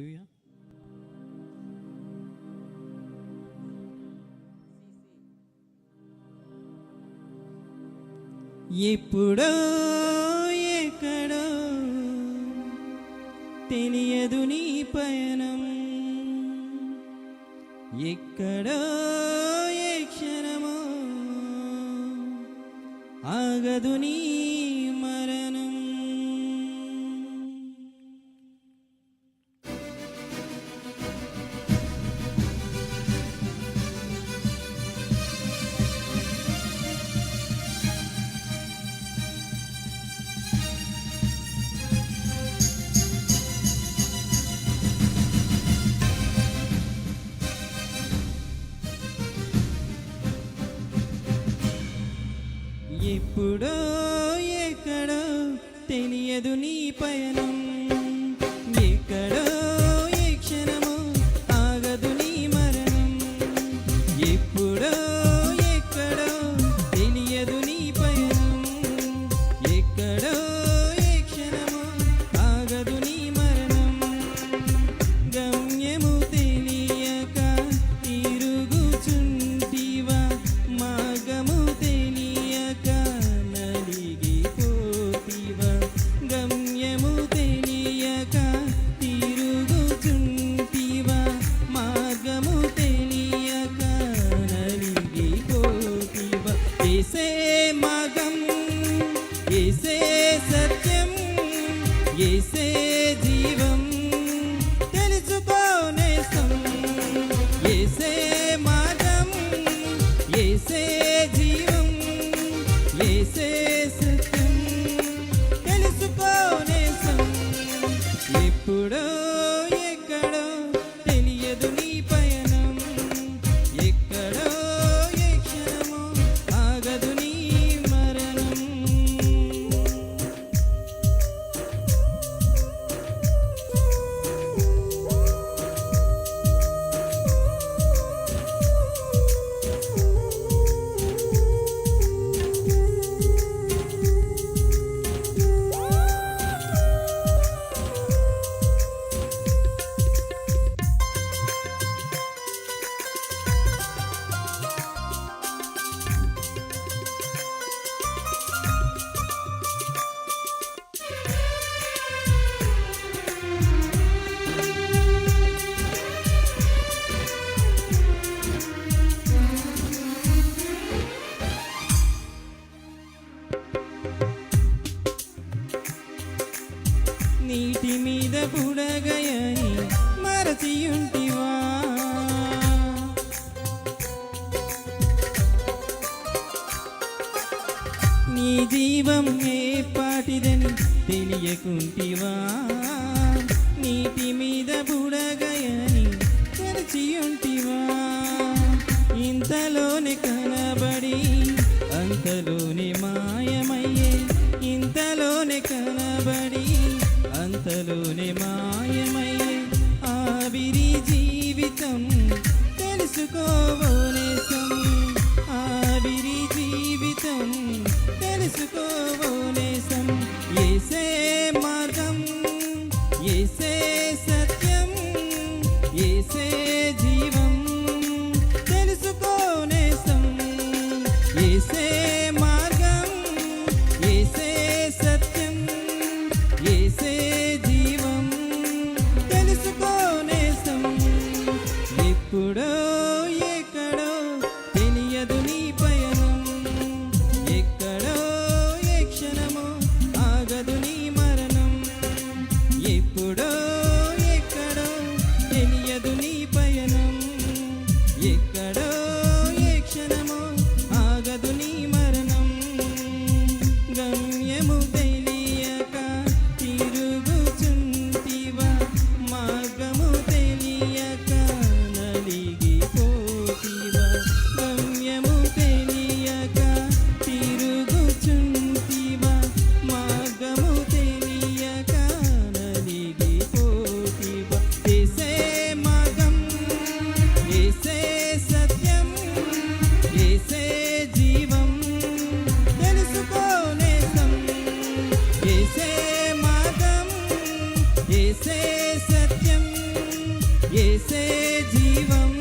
Hallelujah. ఎప్పుడో ఎక్కడో తెలియదు నీ పయనం ఎక్కడో ఏ క్షణమో ఆగదు నీ ఎప్పుడో ఎక్కడో తెలియదు నీ పయనం. ఇసే ఏసే మార్గం ఏసే సత్యం ఏసే జీవం. తెలుసుకోనేసం ఏసే మార్గం ఏసే జీవం ఏసే సత్యం. తెలుసుకోనేసం ఎప్పుడో నీటి మీద బుడగయని మరచియుంటివా? నీ జీవం ఏ పాటిదని తెలియకుంటివా? నీటి అంతలోనే మాయమయ్యే ఆవిరి జీవితం తెలుసుకోవోనేసం ఆవిరి జీవితం తెలుసుకోవోనేసం ఏసే మార్గం ఏసే से जीवम।